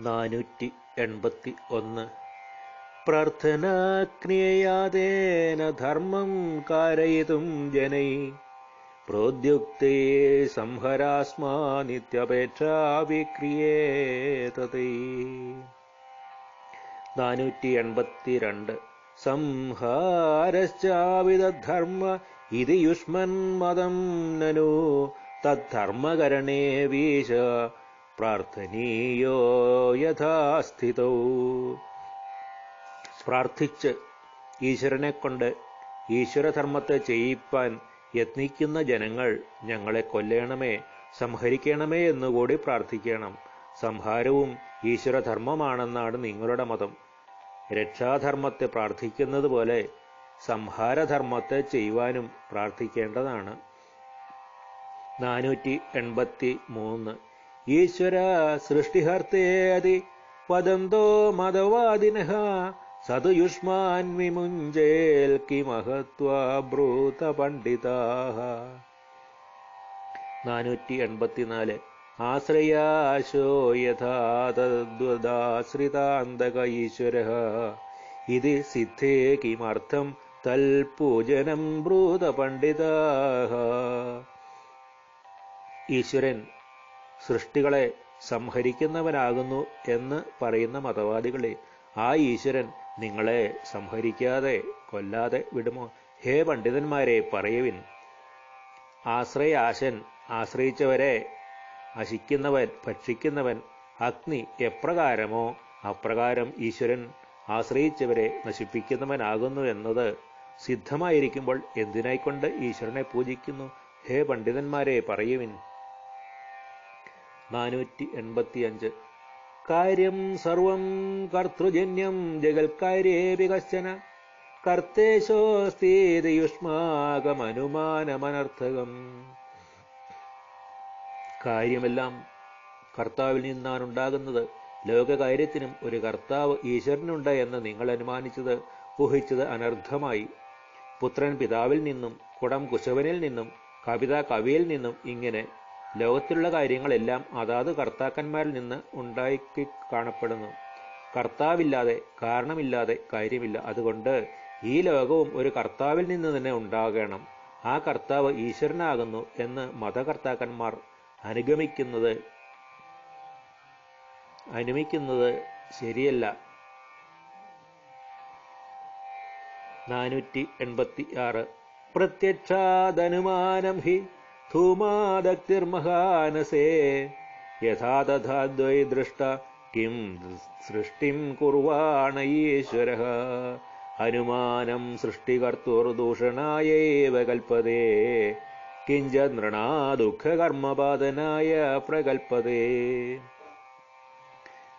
നാനൂറ്റി എൺപത്തി ഒന്ന് പ്രാർത്ഥനാക്രിയയാതേന ധർമ്മം കാരയിതും ജനൈ. പ്രോദ്യുക്തേ സംഹരാസ്മാ നിത്യപേക്ഷാ വിക്രിയേതതേ നാനൂറ്റി എൺപത്തിരണ്ട് സംഹാരശ്ചാവിധർമ്മ ഇതി യുഷ്മൻ മതം നനു. തദ്ധർമ്മകരണേ വീശ. പ്രാർത്ഥനീയോ യഥാസ്ഥിതൗ. പ്രാർത്ഥിച്ച് ഈശ്വരനെ കൊണ്ട് ഈശ്വരധർമ്മത്തെ ചെയ്യിപ്പാൻ യത്നിക്കുന്ന ജനങ്ങൾ ഞങ്ങളെ കൊല്ലണമേ സംഹരിക്കണമേ എന്നുകൂടി പ്രാർത്ഥിക്കണം. സംഹാരവും ഈശ്വരധർമ്മമാണെന്നാണ് നിങ്ങളുടെ മതം. രക്ഷാധർമ്മത്തെ പ്രാർത്ഥിക്കുന്നത് പോലെ സംഹാരധർമ്മത്തെ ചെയ്യുവാനും പ്രാർത്ഥിക്കേണ്ടതാണ്. നാനൂറ്റി എൺപത്തി മൂന്ന് ഈശ്വര സൃഷ്ടിഹർത്തേതി പദന്തോ മതവാദിന സതുയുഷ്മാൻ വിമുഞ്ചേൽ കിമഹത്വബ്രൂത പണ്ഡിതാഹ. നാനൂറ്റി എൺപത്തിനാല് ആശ്രയാശോ യഥാതദ്വദാശ്രിതാന്തക ഈശ്വര ഇത് സിദ്ധേ കിമർത്ഥം തൽപൂജനം ബ്രൂത പണ്ഡിതാഹ. ഈശ്വരൻ സൃഷ്ടികളെ സംഹരിക്കുന്നവനാകുന്നു എന്ന് പറയുന്ന മതവാദികളെ ആ ഈശ്വരൻ നിങ്ങളെ സംഹരിക്കാതെ കൊല്ലാതെ വിടുമോ? ഹേ പണ്ഡിതന്മാരെ പറയുവിൻ. ആശ്രയാശൻ ആശ്രയിച്ചവരെ അശിക്കുന്നവൻ ഭക്ഷിക്കുന്നവൻ അഗ്നി എപ്രകാരമോ അപ്രകാരം ഈശ്വരൻ ആശ്രയിച്ചവരെ നശിപ്പിക്കുന്നവനാകുന്നു എന്നത് സിദ്ധമായിരിക്കുമ്പോൾ എന്തിനായിക്കൊണ്ട് ഈശ്വരനെ പൂജിക്കുന്നു? ഹേ പണ്ഡിതന്മാരെ പറയുവിൻ. നാനൂറ്റി എൺപത്തിയഞ്ച് കാര്യം സർവം കർത്തൃജന്യം ജഗൽക്കാര്യേപി കശ്ചന കർത്തേശോസ്തീതയുഷ്മാകമനുമാനമനർത്ഥകം കാര്യമെല്ലാം കർത്താവിൽ നിന്നാണ് ഉണ്ടാകുന്നത് ലോകകാര്യത്തിനും ഒരു കർത്താവ് ഈശ്വരനുണ്ട് എന്ന് നിങ്ങൾ അനുമാനിച്ചത് ഊഹിച്ചത് അനർത്ഥമായി. പുത്രൻ പിതാവിൽ നിന്നും കുടം കുശവനിൽ നിന്നും കവിത കവിയിൽ നിന്നും ഇങ്ങനെ ലോകത്തിലുള്ള കാര്യങ്ങളെല്ലാം അതാത് കർത്താക്കന്മാരിൽ നിന്ന് ഉണ്ടാക്കി കാണപ്പെടുന്നു. കർത്താവില്ലാതെ കാരണമില്ലാതെ കാര്യമില്ല. അതുകൊണ്ട് ഈ ലോകവും ഒരു കർത്താവിൽ നിന്ന് തന്നെ ഉണ്ടാകണം. ആ കർത്താവ് ഈശ്വരനാകുന്നു എന്ന് മതകർത്താക്കന്മാർ അനുഗമിക്കുന്നത് അനുമിക്കുന്നത് ശരിയല്ല. നാനൂറ്റി എൺപത്തി ആറ് പ്രത്യക്ഷാദനുമാനം ഹി ധൂമാദക്തിർമഹാനസേ यथा तथा द्वै ദൃഷ്ട കിം സൃഷ്ടിം कुर्वाण ईश्वरः അനുമാനം सृष्टिकर्तुर्दूषणायैव कल्पते किञ्च नृणा ദുഃഖകർമ്മപാതനായ പ്രകൽപ്പതേ.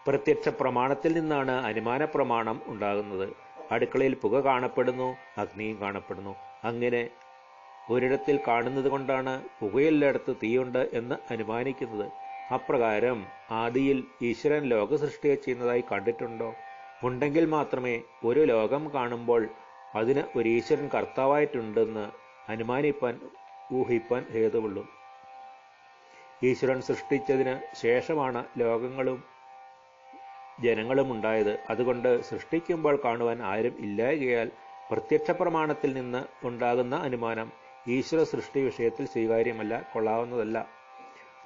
പ്രത്യക്ഷ പ്രമാണത്തിൽ നിന്നാണ് അനുമാന പ്രമാണം ഉണ്ടാകുന്നത്. അടുക്കളയിൽ പുക കാണപ്പെടുന്നു അഗ്നിയും കാണപ്പെടുന്നു. അങ്ങനെ ഒരിടത്തിൽ കാണുന്നത് കൊണ്ടാണ് പുകയില്ലടത്ത് തീയുണ്ട് എന്ന് അനുമാനിക്കുന്നത്. അപ്രകാരം ആദിയിൽ ഈശ്വരൻ ലോകസൃഷ്ടിയെ ചെയ്യുന്നതായി കണ്ടിട്ടുണ്ടോ? ഉണ്ടെങ്കിൽ മാത്രമേ ഒരു ലോകം കാണുമ്പോൾ അതിന് ഒരു ഈശ്വരൻ കർത്താവായിട്ടുണ്ടെന്ന് അനുമാനിപ്പാൻ ഊഹിപ്പാൻ ഹേതുവുള്ളൂ. ഈശ്വരൻ സൃഷ്ടിച്ചതിന് ശേഷമാണ് ലോകങ്ങളും ജനങ്ങളും ഉണ്ടായത്. അതുകൊണ്ട് സൃഷ്ടിക്കുമ്പോൾ കാണുവാൻ ആരും ഇല്ലായകയാൽ പ്രത്യക്ഷ പ്രമാണത്തിൽ നിന്ന് ഉണ്ടാകുന്ന അനുമാനം ഈശ്വര സൃഷ്ടി വിഷയത്തിൽ സ്വീകാര്യമല്ല കൊള്ളാവുന്നതല്ല.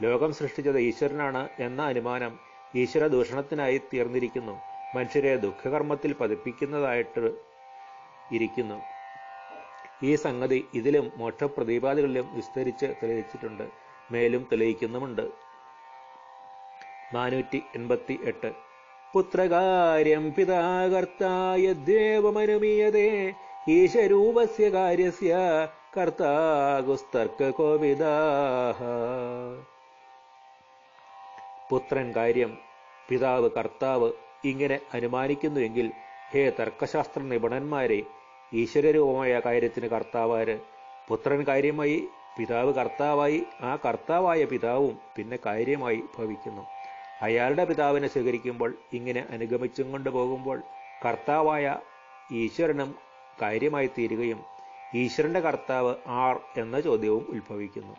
ലോകം സൃഷ്ടിച്ചത് ഈശ്വരനാണ് എന്ന അനുമാനം ഈശ്വര ദൂഷണത്തിനായി തീർന്നിരിക്കുന്നു. മനുഷ്യരെ ദുഃഖകർമ്മത്തിൽ പതിപ്പിക്കുന്നതായിട്ട് ഇരിക്കുന്നു. ഈ സംഗതി ഇതിലും മോക്ഷപ്രതിപാദികളിലും വിസ്തരിച്ച് തെളിയിച്ചിട്ടുണ്ട്. മേലും തെളിയിക്കുന്നുമുണ്ട്. നാനൂറ്റി എൺപത്തി എട്ട് പുത്രകാര്യം പിതാകർത്തായ ദേവമനുമീയതേ ഈശരൂപസ്യ കാര്യസ്യ കർത്താകുസ്തർക്ക കോവിദാഹ പുത്രൻ കാര്യം പിതാവ് കർത്താവ് ഇങ്ങനെ അനുമാനിക്കുന്നുവെങ്കിൽ ഹേ തർക്കശാസ്ത്ര നിപുണന്മാരെ ഈശ്വരരൂപമായ കാര്യത്തിന് കർത്താവാര്. പുത്രൻ കാര്യമായി പിതാവ് കർത്താവായി ആ കർത്താവായ പിതാവും പിന്നെ കാര്യമായി ഭവിക്കുന്നു. അയാളുടെ പിതാവിനെ സ്വീകരിക്കുമ്പോൾ ഇങ്ങനെ അനുഗമിച്ചും കൊണ്ടുപോകുമ്പോൾ കർത്താവായ ഈശ്വരനും കാര്യമായി തീരുകയും ഈശ്വരന്റെ കർത്താവ് ആർ എന്ന ചോദ്യവും ഉത്ഭവിക്കുന്നു.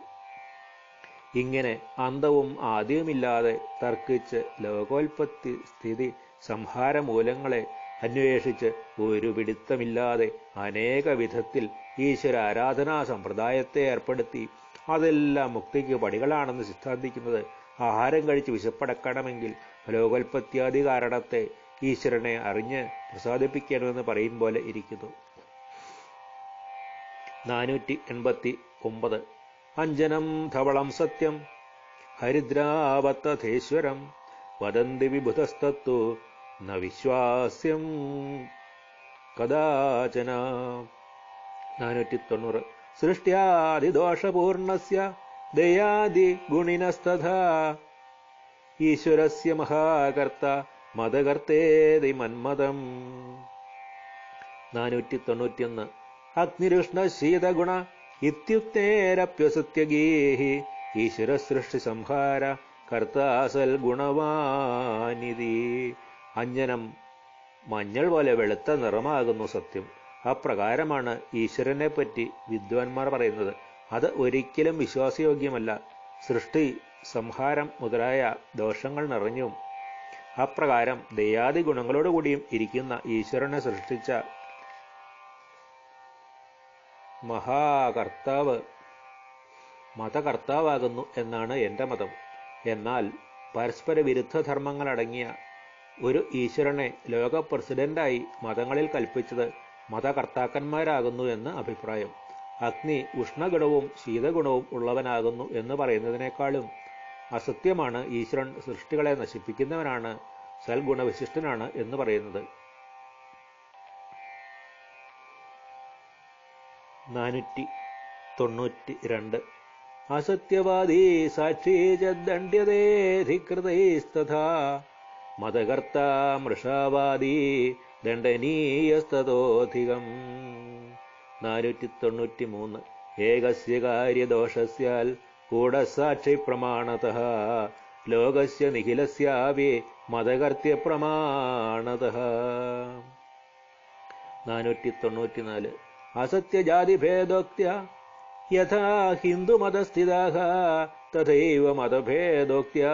ഇങ്ങനെ അന്തവും ആദ്യവുമില്ലാതെ തർക്കിച്ച് ലോകോൽപത്തി സ്ഥിതി സംഹാര മൂലങ്ങളെ അന്വേഷിച്ച് ഒരു പിടുത്തമില്ലാതെ അനേക വിധത്തിൽ ഈശ്വര ആരാധനാ സമ്പ്രദായത്തെ ഏർപ്പെടുത്തി അതെല്ലാം മുക്തിക്ക് പടികളാണെന്ന് സിദ്ധാന്തിക്കുന്നത് ആഹാരം കഴിച്ച് വിശപ്പടക്കണമെങ്കിൽ ലോകോൽപത്യാദി കാരണത്തെ ഈശ്വരനെ അറിഞ്ഞ് പ്രസാദിപ്പിക്കണമെന്ന് പറയും പോലെ ഇരിക്കുന്നു. നാനൂറ്റി എൺപത്തി ഒമ്പത് അഞ്ജനം ധവളം സത്യം. ഹരിദ്രാവത്തധേശ്വരം. വദന്തി വിബുധസ്തത്തു ന വിശ്വാസ്യം. കഥാചന. നാനൂറ്റി തൊണ്ണൂറ് സൃഷ്ട്യാദിദോഷപൂർണസ്യ ദയാദി ഗുണിനസ്തഥാ ഈശ്വരസ്യ മഹാകർത്ത മതകർത്തേതി മന്മതം. നാനൂറ്റി തൊണ്ണൂറ്റിയൊന്ന് അഗ്നിരുഷ്ണ ശീതഗുണ ഇത്യുക്തേരപ്യസത്യഗീഹി. സംഹാര കർത്താസൽ ഗുണവാനിധി അഞ്ജനം മഞ്ഞൾ പോലെ വെളുത്ത നിറമാകുന്നു സത്യം. അപ്രകാരമാണ് ഈശ്വരനെ പറ്റി വിദ്വാൻമാർ പറയുന്നത്. അത് ഒരിക്കലും വിശ്വാസയോഗ്യമല്ല. സൃഷ്ടി സംഹാരം മുതലായ ദോഷങ്ങൾ നിറഞ്ഞും അപ്രകാരം ദയാദി ഗുണങ്ങളോടുകൂടിയും ഇരിക്കുന്ന ഈശ്വരനെ സൃഷ്ടിച്ച മഹാകർത്താവ്. മതകർത്താവാകുന്നു എന്നാണ് എന്റെ മതം. എന്നാൽ പരസ്പര വിരുദ്ധ ധർമ്മങ്ങളടങ്ങിയ ഒരു ഈശ്വരനെ ലോക പ്രസിഡന്റായി മതങ്ങളിൽ കൽപ്പിച്ചത് മതകർത്താക്കന്മാരാകുന്നു എന്ന് അഭിപ്രായം. അഗ്നി ഉഷ്ണഗുണവും ശീതഗുണവും ഉള്ളവനാകുന്നു എന്ന് പറയുന്നതിനേക്കാളും അസത്യമാണ് ഈശ്വരൻ സൃഷ്ടികളെ നശിപ്പിക്കുന്നവനാണ് സൽഗുണവിശിഷ്ടനാണ് എന്ന് പറയുന്നത്. നാനൂറ്റി തൊണ്ണൂറ്റി രണ്ട് അസത്യവാദീ സാക്ഷി ചണ്ഡ്യതേധികൃതൈസ്തഥാ മതകർത്ത മൃഷാവാദി ദണ്ഡനീയസ്തോധികം നാനൂറ്റി തൊണ്ണൂറ്റി മൂന്ന് ഏകസ്യ കാര്യദോഷസ്യാൽ കൂടസാക്ഷി പ്രമാണത ലോകസ്യ നിഖിലസ്യാവി മതകർത്തിയ പ്രമാണത നാനൂറ്റി തൊണ്ണൂറ്റിനാല് അസത്യജാതിഭേദോക്ത്യ यथा हिन्दुमतस्थिताः तथैव मतभेदोक्त्या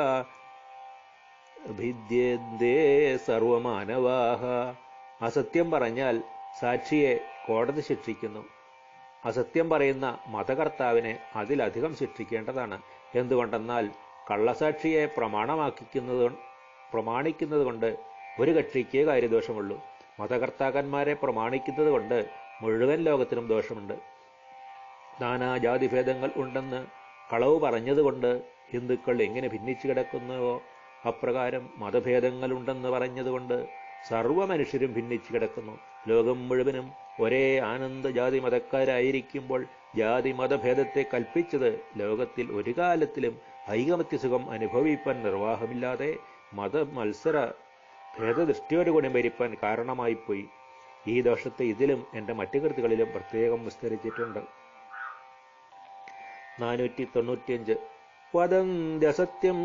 ഭിദ്യന്തേ സർവമാനവാഹ. അസത്യം പറഞ്ഞാൽ സാക്ഷിയെ കോടതി ശിക്ഷിക്കുന്നു. അസത്യം പറയുന്ന മതകർത്താവിനെ അതിലധികം ശിക്ഷിക്കേണ്ടതാണ്. എന്തുകൊണ്ടെന്നാൽ കള്ളസാക്ഷിയെ പ്രമാണമാക്കിക്കുന്നത് പ്രമാണിക്കുന്നത് കൊണ്ട് ഒരു കക്ഷിക്ക് കാര്യദോഷമുള്ളൂ. മതകർത്താക്കന്മാരെ പ്രമാണിക്കുന്നത് കൊണ്ട് മുഴുവൻ ലോകത്തിനും ദോഷമുണ്ട്. നാനാജാതിഭേദങ്ങൾ ഉണ്ടെന്ന് കളവ് പറഞ്ഞതുകൊണ്ട് ഹിന്ദുക്കൾ എങ്ങനെ ഭിന്നിച്ചു കിടക്കുന്നുവോ അപ്രകാരം മതഭേദങ്ങളുണ്ടെന്ന് പറഞ്ഞതുകൊണ്ട് സർവ മനുഷ്യരും ഭിന്നിച്ചു കിടക്കുന്നു. ലോകം മുഴുവനും ഒരേ ആനന്ദ ജാതി മതക്കാരായിരിക്കുമ്പോൾ ജാതി മതഭേദത്തെ കൽപ്പിച്ചത് ലോകത്തിൽ ഒരു കാലത്തിലും ഐകമത്യസുഖം അനുഭവിപ്പാൻ നിർവാഹമില്ലാതെ മത മത്സര ഭേദദൃഷ്ടിയോടുകൂടി ഭരിപ്പാൻ കാരണമായിപ്പോയി. ഈ ദോഷത്തെ ഇതിലും എന്റെ മറ്റു കൃതികളിലും പ്രത്യേകം വിസ്തരിച്ചിട്ടുണ്ട്. നാനൂറ്റി തൊണ്ണൂറ്റിയഞ്ച് വദന്ത്യസത്യം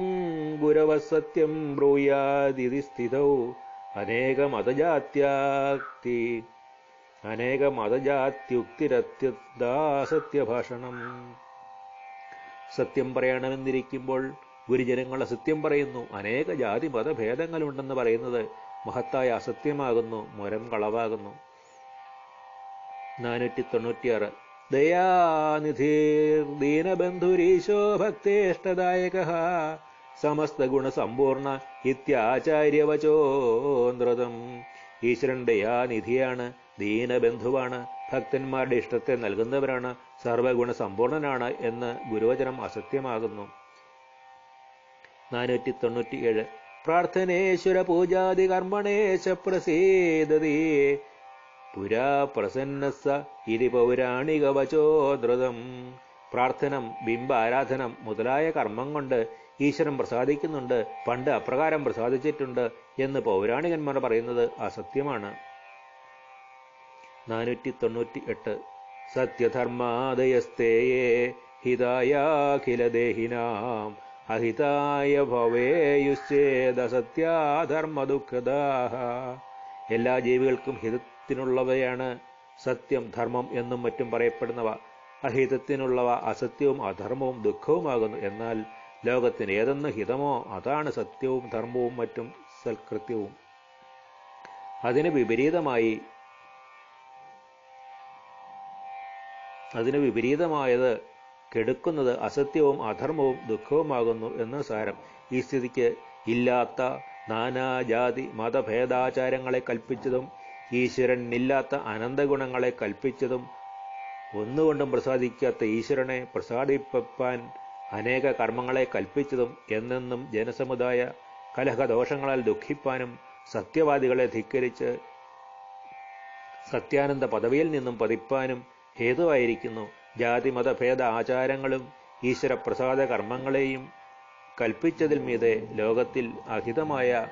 ഗുരവസത്യം ബ്രൂയാതിഥി സ്ഥിതൗ. അനേക മതജാത്യാക്തി അനേക മതജാത്യുക്തിരത്യദാസത്യഭാഷണം സത്യം പറയണമെന്നിരിക്കുമ്പോൾ ഗുരുജനങ്ങൾ അസത്യം പറയുന്നു. അനേക ജാതി മതഭേദങ്ങളുണ്ടെന്ന് പറയുന്നത് മഹത്തായ അസത്യമാകുന്നു മുരം കളവാകുന്നു. നാനൂറ്റി തൊണ്ണൂറ്റിയാറ് ദയാനിധിർ ദീനബന്ധുരീശോ ഭക്തേഷ്ടദായക സമസ്തഗുണസമ്പൂർണ ഇത്യാചാര്യവചോ നൃതം ഈശ്വരൻ ദയാനിധിയാണ് ദീനബന്ധുവാണ് ഭക്തന്മാരുടെ ഇഷ്ടത്തെ നൽകുന്നവരാണ് സർവഗുണ സമ്പൂർണനാണ് എന്ന് ഗുരുവചനം അസത്യമാകുന്നു. നാനൂറ്റി തൊണ്ണൂറ്റിയേഴ് പ്രാർത്ഥനേശ്വര പൂജാതി കർമ്മണേശ പ്രസീദതി പുരാ പ്രസന്നസ ഇതി പൗരാണിക വചോദ്രതം പ്രാർത്ഥനം ബിംബ ആരാധനം മുതലായ കർമ്മം കൊണ്ട് ഈശ്വരൻ പ്രസാദിക്കുന്നുണ്ട് പണ്ട് അപ്രകാരം പ്രസാദിച്ചിട്ടുണ്ട് എന്ന് പൗരാണികന്മാർ പറയുന്നത് അസത്യമാണ്. നാനൂറ്റി തൊണ്ണൂറ്റി എട്ട് സത്യധർമാദയസ്തേയേ ഹിതായാഖിലദേഹിനാം. അഹിതായ ഭവേയുശ്ചേദസത്യാധർമ്മദുഃഖദാഹ എല്ലാ ജീവികൾക്കും ഹിതത്തിനുള്ളവയാണ് സത്യം ധർമ്മം എന്നും മറ്റും പറയപ്പെടുന്നവ. അഹിതത്തിനുള്ളവ അസത്യവും അധർമ്മവും ദുഃഖവുമാകുന്നു. എന്നാൽ ലോകത്തിന് ഏതെന്ന് ഹിതമോ അതാണ് സത്യവും ധർമ്മവും മറ്റും സൽകൃത്യവും. അതിന് വിപരീതമായി അതിന് വിപരീതമായത് കെടുക്കുന്നത് അസത്യവും അധർമ്മവും ദുഃഖവുമാകുന്നു എന്ന് സാരം. ഈ സ്ഥിതിക്ക് ഇല്ലാത്ത നാനാജാതി മതഭേദാചാരങ്ങളെ കൽപ്പിച്ചതും ഈശ്വരനില്ലാത്ത അനന്തഗുണങ്ങളെ കൽപ്പിച്ചതും ഒന്നുകൊണ്ടും പ്രസാദിക്കാത്ത ഈശ്വരനെ പ്രസാദിപ്പാൻ അനേക കർമ്മങ്ങളെ കൽപ്പിച്ചതും എന്നെന്നും ജനസമുദായ കലഹദോഷങ്ങളാൽ ദുഃഖിപ്പാനും സത്യവാദികളെ ധിക്കരിച്ച് സത്യാനന്ദ പദവിയിൽ നിന്നും പതിപ്പാനും ഹേതുവായിരിക്കുന്നു. ജാതി മതഭേദ ആചാരങ്ങളും ഈശ്വരപ്രസാദ കർമ്മങ്ങളെയും കൽപ്പിച്ചതിൽ മീതെ ലോകത്തിൽ അഹിതമായ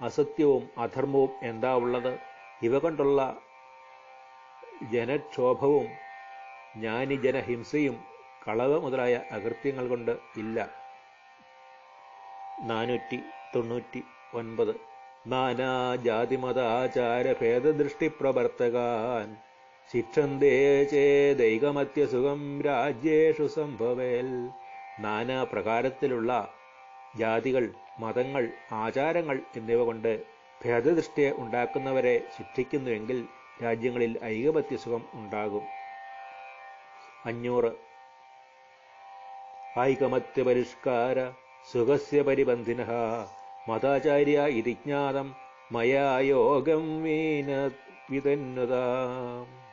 അസത്യവും അധർമ്മവും എന്താ ഉള്ളത്? ഇവ കൊണ്ടുള്ള ജനക്ഷോഭവും ജ്ഞാനിജനഹിംസയും കളവ് മുതലായ അകൃത്യങ്ങൾ കൊണ്ട് ഇല്ല. നാനൂറ്റി തൊണ്ണൂറ്റി ഒൻപത്. പ്രവർത്തകാൻ ശിക്ഷന്തേ ചേദൈകമത്യസുഖം രാജ്യേഷു സംഭവേൽ. നാനാ പ്രകാരത്തിലുള്ള ജാതികൾ മതങ്ങൾ ആചാരങ്ങൾ എന്നിവ കൊണ്ട് ഭേദദൃഷ്ടിയെ ഉണ്ടാക്കുന്നവരെ ശിക്ഷിക്കുന്നുവെങ്കിൽ രാജ്യങ്ങളിൽ ഐകമത്യസുഖം ഉണ്ടാകും. അഞ്ഞൂറ്. ഐകമത്യ പരിഷ്കാര സുഖസ്യ പരിബന്ധിന മതാചാര്യ ഇതിജ്ഞാതം മയാ യോഗം വീന വിതന്നുതാം.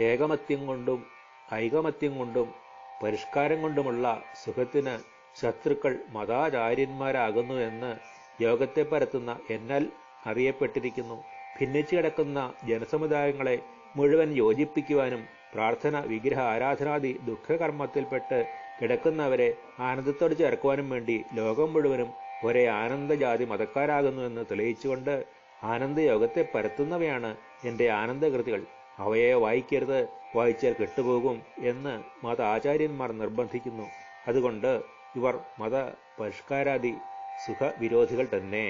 ഏകമത്യം കൊണ്ടും ഐകമത്യം കൊണ്ടും പരിഷ്കാരം കൊണ്ടുമുള്ള സുഖത്തിന് ശത്രുക്കൾ മതാചാര്യന്മാരാകുന്നു എന്ന് യോഗത്തെ പരത്തുന്ന എന്നാൽ അറിയപ്പെട്ടിരിക്കുന്നു. ഭിന്നിച്ചു കിടക്കുന്ന ജനസമുദായങ്ങളെ മുഴുവൻ യോജിപ്പിക്കുവാനും പ്രാർത്ഥന വിഗ്രഹ ആരാധനാദി ദുഃഖകർമ്മത്തിൽപ്പെട്ട് കിടക്കുന്നവരെ ആനന്ദത്തോട് ചേർക്കുവാനും വേണ്ടി ലോകം മുഴുവനും ഒരേ ആനന്ദജാതി മതക്കാരാകുന്നു എന്ന് തെളിയിച്ചുകൊണ്ട് ആനന്ദയോഗത്തെ പരത്തുന്നവയാണ് എന്റെ ആനന്ദകൃതികൾ. അവയെ വായിക്കരുത് വായിച്ചാൽ കെട്ടുപോകും എന്ന് മത ആചാര്യന്മാർ നിർബന്ധിക്കുന്നു. അതുകൊണ്ട് ഇവർ മത പരിഷ്കാരാദി സുഖവിരോധികൾ തന്നെ.